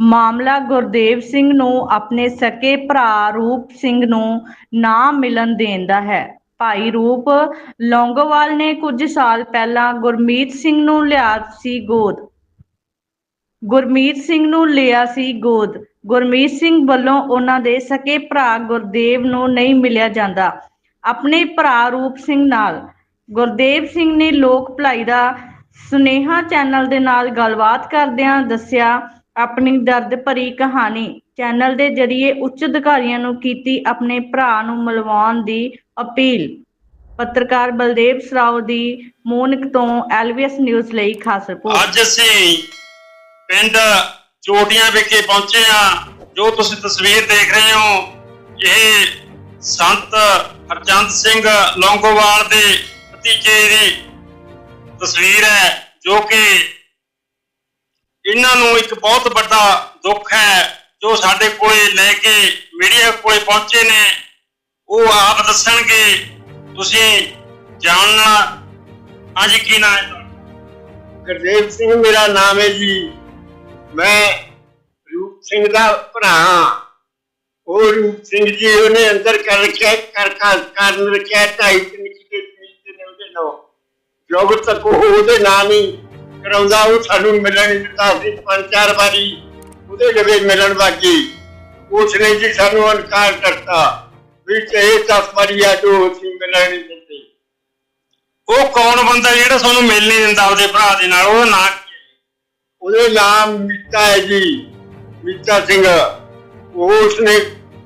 ਮਾਮਲਾ ਗੁਰਦੇਵ ਸਿੰਘ ਨੂੰ ਆਪਣੇ ਸਕੇ ਭਰਾ ਰੂਪ ਸਿੰਘ ਨੂੰ ਨਾ ਮਿਲਣ ਦੇਣ ਦਾ ਹੈ। ਭਾਈ ਰੂਪ ਲੌਂਗੋਵਾਲ ਨੇ ਕੁਝ ਸਾਲ ਪਹਿਲਾਂ ਗੁਰਮੀਤ ਸਿੰਘ ਨੂੰ ਲਿਆ ਸੀ ਗੋਦ। ਗੁਰਮੀਤ ਸਿੰਘ ਨੂੰ ਲਿਆ ਸੀ ਗੋਦ। ਗੁਰਮੀਤ ਸਿੰਘ ਵੱਲੋਂ ਉਹਨਾਂ ਦੇ ਸਕੇ ਭਰਾ ਗੁਰਦੇਵ ਨੂੰ ਨਹੀਂ ਮਿਲਿਆ ਜਾਂਦਾ। ਆਪਣੇ ਭਰਾ ਰੂਪ ਸਿੰਘ ਨਾਲ। ਗੁਰਦੇਵ ਸਿੰਘ ਨੇ ਲੋਕ ਭਲਾਈ ਦਾ ਸੁਨੇਹਾ ਚੈਨਲ ਦੇ ਨਾਲ ਗੱਲਬਾਤ ਕਰਦਿਆਂ ਦੱਸਿਆ ਆਪਣੀ ਦਰਦ ਭਰੀ ਕਹਾਣੀ ਚੈਨਲ ਦੇ ਜ਼ਰੀਏ ਉੱਚ ਅਧਿਕਾਰੀਆਂ ਨੂੰ ਕੀਤੀ ਆਪਣੇ ਭਰਾ ਨੂੰ ਮਿਲਵਾਉਣ ਦੀ ਅਪੀਲ। ਪੱਤਰਕਾਰ ਬਲਦੇਵ ਸਰਾਓ ਦੀ ਮੂਨਕ ਤੋਂ ਐਲਵੀਐਸ ਨਿਊਜ਼ ਲਈ ਖਾਸ ਰਿਪੋਰਟ। ਅੱਜ ਅਸੀਂ ਪਿੰਡ ਚੋਟੀਆਂ ਵਿਖੇ ਪਹੁੰਚੇ ਆ ਜੋ ਤੁਸੀਂ ਤਸਵੀਰ ਦੇਖ ਰਹੇ ਹੋ, ਇਹ ਸੰਤ ਹਰਚੰਦ ਸਿੰਘ ਲੌਂਗੋਵਾਲ ਦੇ ਭਤੀਜੇ ਦੀ ਤਸਵੀਰ ਹੈ, ਜੋ ਕਿ ਇਹਨਾਂ ਨੂੰ ਇੱਕ ਬਹੁਤ ਵੱਡਾ ਦੁੱਖ ਹੈ, ਜੋ ਸਾਡੇ ਕੋਲੇ ਲੈ ਕੇ ਮੀਡੀਆ ਕੋਲੇ ਪਹੁੰਚੇ ਨੇ। ਉਹ ਆਪ ਦੱਸਣਗੇ, ਤੁਸੀਂ ਜਾਣਨਾ ਹਾਂਜੀ ਕੀ ਨਾਮ ਹੈ ਗੁਰਦੇਵ ਸਿੰਘ ਮੇਰਾ ਨਾਮ ਹੈ ਜੀ। ਮੈਂ ਰੂਪ ਸਿੰਘ ਦਾ ਭਰਾ ਉਹ ਰੂਪ ਸਿੰਘ ਜੀ ਉਹਨੇ ਅੰਦਰ ਕਰ ਰੱਖਿਆ, ਕਰ ਕਰਨ ਰੱਖਿਆ, ਢਾਈ ਤਿੰਨ ਕਿਤੇ ਜ਼ਮੀਨ ਨੇ ਉਹਦੇ ਨਾਲ ਜੋਗ ਤੱਕ ਉਹਦੇ ਨਾਂ ਨਹੀਂ ਕਰਾਉਂਦਾ ਉਹ ਸਾਨੂੰ ਮਿਲਣ ਨਹੀਂ ਦਿੱਤਾ ਸੀ ਪੰਜ ਚਾਰ ਵਾਰੀ ਉਹਦੇ ਲਵੇ ਮਿਲਣ ਬਾਕੀ ਉਸਨੇ ਜੀ ਸਾਨੂੰ ਅਨਕਾਰ ਕਰਤਾ ਵੀ ਇਹ ਦਸ ਵਾਰੀ ਆ ਜੋ ਅਸੀਂ ਮਿਲਣ ਨਹੀਂ ਦਿੰਦੇ। ਉਹ ਕੌਣ ਬੰਦਾ ਜਿਹੜਾ ਤੁਹਾਨੂੰ ਮਿਲ ਨਹੀਂ ਦਿੰਦਾ ਆਪਦੇ ਭਰਾ ਦੇ ਨਾਲ? ਉਹਦਾ ਨਾਂ ਉਹਦੇ ਨਾਮ ਮੀਤਾ ਹੈ ਜੀ ਮੀਤਾ ਸਿੰਘ। ਉਹ ਉਸਨੇ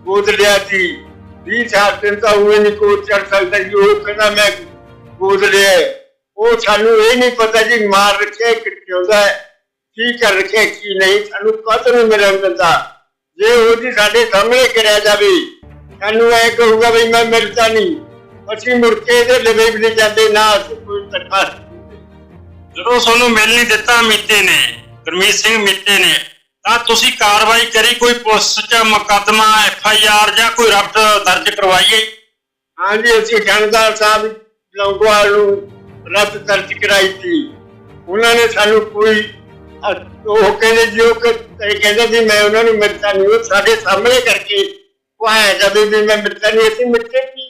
ਗੋਦ ਲਿਆ ਸੀ। 20 ਸਾਲ ਤੋਂ ਤਾਂ ਉਹ ਨਹੀਂ ਕੋਲ ਚੜ ਸਕਦਾ ਜੀ ਉਹ ਕਹਿੰਦਾ ਮੈਂ ਗੋਦ ਲਿਆ। ਉਹ ਸਾਨੂੰ ਇਹ ਨਹੀਂ ਪਤਾ ਜੀ ਮਾਰ ਰੱਖਿਆ ਕਿ ਕਿਉਂਦਾ ਹੈ ਕੀ ਕਰ ਰੱਖਿਆ ਕੀ ਨਹੀਂ ਸਾਨੂੰ ਕਦ ਮਿਲਣ ਦਿੰਦਾ? ਜੇ ਉਹ ਜੀ ਸਾਡੇ ਸਾਹਮਣੇ ਕਰਿਆ ਜਾਵੇ ਸਾਨੂੰ ਐ ਕਹੂਗਾ ਵੀ ਮੈਂ ਮਿਲਦਾ ਨਹੀਂ। ਅਸੀਂ ਮੁੜ ਕੇ ਇਹਦੇ ਲਵੇ ਵੀ ਨਹੀਂ ਜਾਂਦੇ ਨਾ ਅਸੀਂ ਕੋਈ ਦਰਖਾਸਤ। ਜਦੋਂ ਤੁਹਾਨੂੰ ਮਿਲ ਨਹੀਂ ਦਿੱਤਾ ਮੀਤੇ ਨੇ ਗੁਰਮੀਤ ਸਿੰਘ ਮੀਤੇ ਨੇ ਤਾਂ ਤੁਸੀਂ ਕਾਰਵਾਈ ਕਰੀ ਕੋਈ ਪੁਲਿਸ ਚ ਮੁਕੱਦਮਾ ਐਫ ਆਈ ਆਰ ਜਾਂ ਕੋਈ ਰਫਟ ਦਰਜ ਕਰਵਾਈਏ? ਹਾਂਜੀ ਅਸੀਂ ਠੰਡਦਾਰ ਸਾਹਿਬ ਲੌਂਗੋਵਾਲ ਨੂੰ ਰੱਦ ਦਰਜ ਕਰਾਈ ਸੀ। ਉਹਨਾਂ ਨੇ ਸਾਨੂੰ ਕੋਈ ਉਹ ਕਹਿੰਦੇ ਜੀ, ਉਹ ਕਹਿੰਦੇ ਵੀ ਮੈਂ ਉਹਨਾਂ ਨੂੰ ਮਿਲਤਾ ਨਹੀਂ, ਉਹ ਸਾਡੇ ਸਾਹਮਣੇ ਕਰਕੇ ਉਹ ਆਇਆ ਜਦ ਵੀ ਮੈਂ ਮਿਲਤਾ ਨਹੀਂ, ਅਸੀਂ ਮਿਲਤੇ ਕੀ?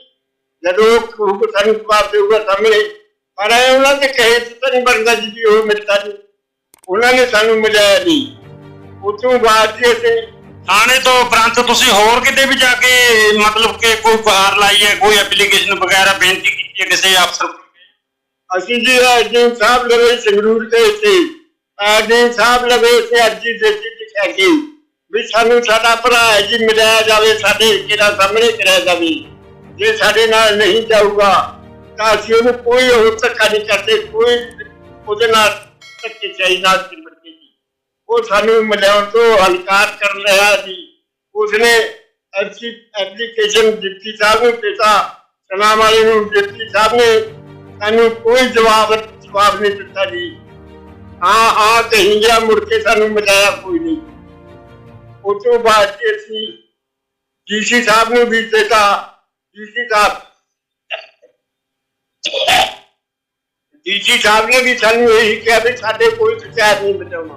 ਜਦੋਂ ਉਹ ਸਾਨੂੰ ਜਵਾਬ ਦੇਊਗਾ ਸਾਹਮਣੇ, ਪਰ ਉਹਨਾਂ ਦੇ ਕਹੇ ਤਾਂ ਨਹੀਂ ਬਣਦਾ ਜੀ ਉਹ ਮਿਲਤਾ ਨਹੀਂ। ਉਹਨਾਂ ਨੇ ਸਾਨੂੰ ਮਿਲਿਆ ਨਹੀਂ। ਉਤੋਂ ਬਾਅਦ ਜੀ ਅਸੀਂ ਥਾਣੇ ਤੋਂ ਉਪਰੰਤ ਤੁਸੀਂ ਹੋਰ ਕਿਤੇ ਵੀ ਜਾ ਕੇ ਮਤਲਬ ਕਿ ਕੋਈ ਗੁਹਾਰ ਲਾਈ ਹੈ ਕੋਈ ਐਪਲੀਕੇਸ਼ਨ ਵਗੈਰਾ ਬੇਨਤੀ ਕੀਤੀ ਹੈ ਕਿਸੇ ਅਫਸਰ ਅਸੀਂ ਜੀ ਅਰਜਨ ਸਾਹਿਬ ਲਵੇ ਸੰਗਰੂਰ ਦੇ ਸੀ। ਅਰਜਨ ਸਾਹਿਬ ਲਵੇ ਸੀ ਅਰਜੀ ਦਿੱਤੀ ਲਿਖਿਆ ਵੀ ਸਾਨੂੰ ਸਾਡਾ ਭਰਾ ਹੈ ਜੀ, ਮਿਲਿਆ ਜਾਵੇ ਸਾਡੇ ਕਿਹੜਾ ਸਾਹਮਣੇ ਕਰਿਆ ਜਾਵੇ। ਜੇ ਸਾਡੇ ਨਾਲ ਨਹੀਂ ਜਾਊਗਾ, ਤਾਂ ਅਸੀਂ ਉਹਨੂੰ ਕੋਈ ਹੋਰ ਧੱਕਾ ਨਹੀਂ ਕਰਦੇ, ਕੋਈ ਉਹਦੇ ਨਾਲ ਧੱਕੇ ਚਾਈ ਨਾਲ ਸਿਮਰਦੇ ਜੀ। ਉਹ ਸਾਨੂੰ ਮਿਲਾਉਣ ਤੋਂ ਹਲਕਾਰ ਕਰ ਰਿਹਾ ਜੀ। ਉਸਨੇ ਐਪਲੀਕੇਸ਼ਨ ਦਿੱਤੀ ਸਾਹਿਬ ਨੂੰ ਪਿਤਾ ਸਲਾਮ ਵਾਲੇ ਨੂੰ ਦਿੱਤੀ ਸਾਹਿਬ ਨੇ। ਸਾਨੂੰ ਕੋਈ ਜਵਾਬ ਜਵਾਬ ਨਹੀਂ ਦਿੱਤਾ ਜੀ। ਹਾਂ ਹਾਂ ਕਹੀਂ ਗਿਆ ਮੁੜ ਕੇ ਸਾਨੂੰ ਮਿਲਾਇਆ ਕੋਈ ਨਹੀਂ। ਉਸ ਤੋਂ ਬਾਅਦ 'ਚ ਅਸੀਂ ਡੀਸੀ ਸਾਹਿਬ ਨੂੰ ਵੀ ਦਿੱਤਾ। ਡੀਸੀ ਸਾਹਿਬ ਡੀਸੀ ਸਾਹਿਬ ਨੇ ਵੀ ਸਾਨੂੰ ਇਹੀ ਕਿਹਾ ਵੀ ਸਾਡੇ ਕੋਈ ਸ਼ਿਕਾਇਤ ਨਹੀਂ ਬਚਾਉਣਾ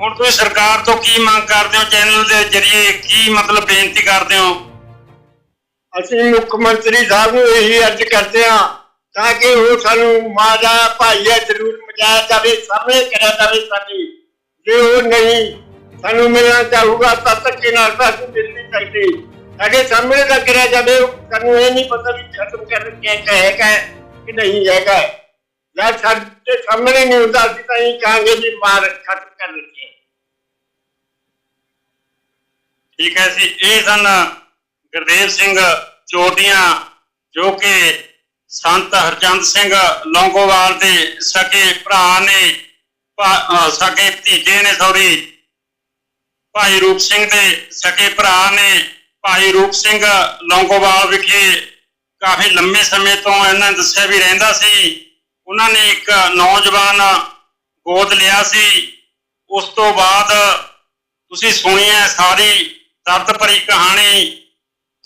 ਹੁਣ ਤੁਸੀਂ ਸਰਕਾਰ ਤੋਂ ਕੀ ਮੰਗ ਕਰਦੇ ਹੋ? ਚੈਨਲ ਦੇ ਜਰੀਏ ਕੀ ਮਤਲਬ ਬੇਨਤੀ ਕਰਦੇ ਹੋ? ਅਸੀਂ ਮੁੱਖ ਮੰਤਰੀ ਸਾਹਿਬ ਨੂੰ ਇਹੀ ਅਰਜ਼ ਕਰਦੇ ਹਾਂ ਤਾਂ ਕਿ ਉਹ ਸਾਨੂੰ ਮਾਦਾ ਭਾਈਆ ਜ਼ਰੂਰ ਮਜਾਇਆ ਜਾਵੇ ਸਾਹਮਣੇ ਕਰਿਆ ਜਾਵੇ ਸਾਡੀ। ਜੇ ਉਹ ਨਹੀਂ ਸਾਨੂੰ ਮਿਲਣਾ ਚਾਹੂਗਾ ਤਾਂ ਧੱਕੇ ਨਾਲ ਤਾਂ ਅਸੀਂ ਮਿਲ ਸਾਡੇ ਸਾਹਮਣੇ ਤਾਂ ਕਰਿਆ ਜਾਵੇ, ਸਾਨੂੰ ਇਹ ਨਹੀਂ ਪਤਾ ਵੀ ਖਤਮ ਕਰ ਕੇ ਕਹੇਗਾ ਕਿ ਨਹੀਂ ਹੈਗਾ ਜਦ ਸਾਡੇ ਸਾਹਮਣੇ ਨਹੀਂ ਹੁੰਦਾ, ਅਸੀਂ ਤਾਂ ਇਹ ਕਹਾਂਗੇ ਜੀ ਮਾਰ ਖਤਮ ਕਰ ਦਿੱਤੀ ਠੀਕ ਹੈ ਜੀ, ਇਹ ਸਨ ਗੁਰਦੇਵ ਸਿੰਘ ਚੋਟੀਆਂ, ਜੋ ਕਿ ਸੰਤ ਹਰਚੰਦ ਸਿੰਘ ਲੌਂਗੋਵਾਲ ਦੇ ਸਕੇ ਭਰਾ ਨੇ ਸਕੇ ਭਤੀਜੇ ਨੇ ਸੌਰੀ ਭਾਈ ਰੂਪ ਸਿੰਘ ਦੇ ਸਕੇ ਭਰਾ ਨੇ, ਭਾਈ ਰੂਪ ਸਿੰਘ ਲੌਂਗੋਵਾਲ ਵਿਖੇ ਕਾਫੀ ਲੰਮੇ ਸਮੇਂ ਤੋਂ ਇਹਨਾਂ ਨੇ ਦੱਸਿਆ ਵੀ ਰਹਿੰਦਾ ਸੀ। ਉਹਨਾਂ ਨੇ ਇੱਕ ਨੌਜਵਾਨ ਗੋਦ ਲਿਆ ਸੀ। ਉਸ ਤੋਂ ਬਾਅਦ ਤੁਸੀਂ ਸੁਣੀ ਸਾਰੀ ਦਰਦ ਭਰੀ ਕਹਾਣੀ।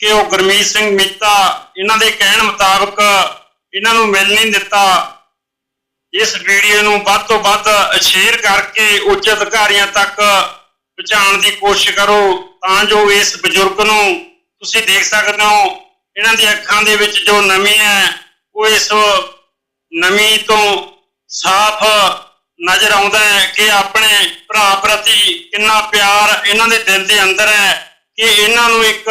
ਕਿ ਉਹ ਗੁਰਮੀਤ ਸਿੰਘ ਮੀਤਾ ਇਹਨਾਂ ਦੇ ਕਹਿਣ ਮੁਤਾਬਕ ਇਹਨਾਂ ਨੂੰ ਮਿਲ ਨਹੀਂ ਦਿੱਤਾ। ਇਸ ਵੀਡੀਓ ਨੂੰ ਵੱਧ ਤੋਂ ਵੱਧ ਸ਼ੇਅਰ ਕਰਕੇ ਉੱਚ ਅਧਿਕਾਰੀਆਂ ਤੱਕ ਪਹੁੰਚਾਉਣ ਦੀ ਕੋਸ਼ਿਸ਼ ਕਰੋ, ਤਾਂ ਜੋ ਇਸ ਬਜ਼ੁਰਗ ਨੂੰ ਤੁਸੀਂ ਦੇਖ ਸਕਦੇ ਹੋ, ਇਹਨਾਂ ਦੀ ਅੱਖਾਂ ਦੇ ਵਿੱਚ ਜੋ ਨਮੀ ਹੈ, ਉਹ ਇਸ ਨਮੀ ਤੋਂ ਸਾਫ਼ ਨਜ਼ਰ ਆਉਂਦਾ ਹੈ ਕਿ ਆਪਣੇ ਭਰਾ ਪ੍ਰਤੀ ਕਿੰਨਾ ਪਿਆਰ ਇਹਨਾਂ ਦੇ ਦਿਲ ਦੇ ਅੰਦਰ ਹੈ ਕਿ ਇਹਨਾਂ ਨੂੰ ਇੱਕ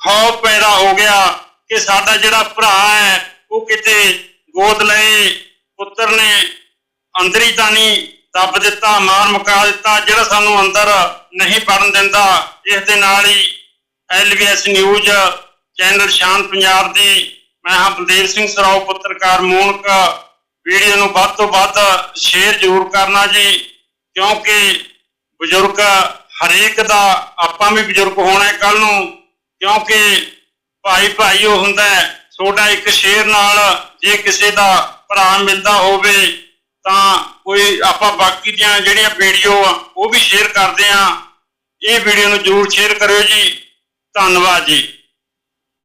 ਖੌਫ ਪੈਦਾ ਹੋ ਗਿਆ ਕਿ ਸਾਡਾ ਜਿਹੜਾ ਭਰਾ ਹੈ, ਉਹ ਕਿਤੇ ਗੋਦ ਲਏ, ਪੁੱਤਰ ਨੇ ਅੰਦਰ ਤਾਂ ਨਹੀਂ ਦੱਬ ਦਿੱਤਾ, ਮਾਰ ਮੁਕਾ ਦਿੱਤਾ, ਜਿਹੜਾ ਸਾਨੂੰ ਅੰਦਰ ਨਹੀਂ ਪੜਨ ਦਿੰਦਾ, ਇਸ ਦੇ ਨਾਲ ਹੀ ਐਲਵੀਐਸ ਨਿਊਜ਼ ਚੈਨਲ ਸ਼ਾਨ ਪੰਜਾਬ ਦੀ, ਮੈਂ ਹਾਂ ਬਲਦੇਵ ਸਿੰਘ ਸਰਾਓ, ਪੱਤਰਕਾਰ ਮੂਨਕ, ਵੀਡੀਓ ਨੂੰ ਵੱਧ ਤੋਂ ਵੱਧ ਸ਼ੇਅਰ ਜ਼ਰੂਰ ਕਰਨਾ ਜੀ, ਕਿਉਂਕਿ ਬਜ਼ੁਰਗ ਹਰੇਕ ਦਾ, ਆਪਾਂ ਵੀ ਬਜ਼ੁਰਗ ਹੋਣਾ ਕੱਲ ਨੂੰ ਕਿਉਂਕਿ ਭਾਈ ਭਾਈ ਉਹ ਹੁੰਦਾ ਹੈ ਛੋਟਾ ਇੱਕ ਸ਼ੇਰ ਨਾਲ ਜੇ ਕਿਸੇ ਦਾ ਭਰਾ ਮਿਲਦਾ ਹੋਵੇ, ਤਾਂ ਕੋਈ ਆਪਾਂ ਬਾਕੀ ਦੀਆਂ ਜਿਹੜੀਆਂ ਵੀਡੀਓ ਆ, ਉਹ ਵੀ ਸ਼ੇਅਰ ਕਰਦੇ ਆ ਇਹ ਵੀਡੀਓ ਨੂੰ ਜਰੂਰ ਸ਼ੇਅਰ ਕਰਿਓ ਜੀ। ਧੰਨਵਾਦ ਜੀ।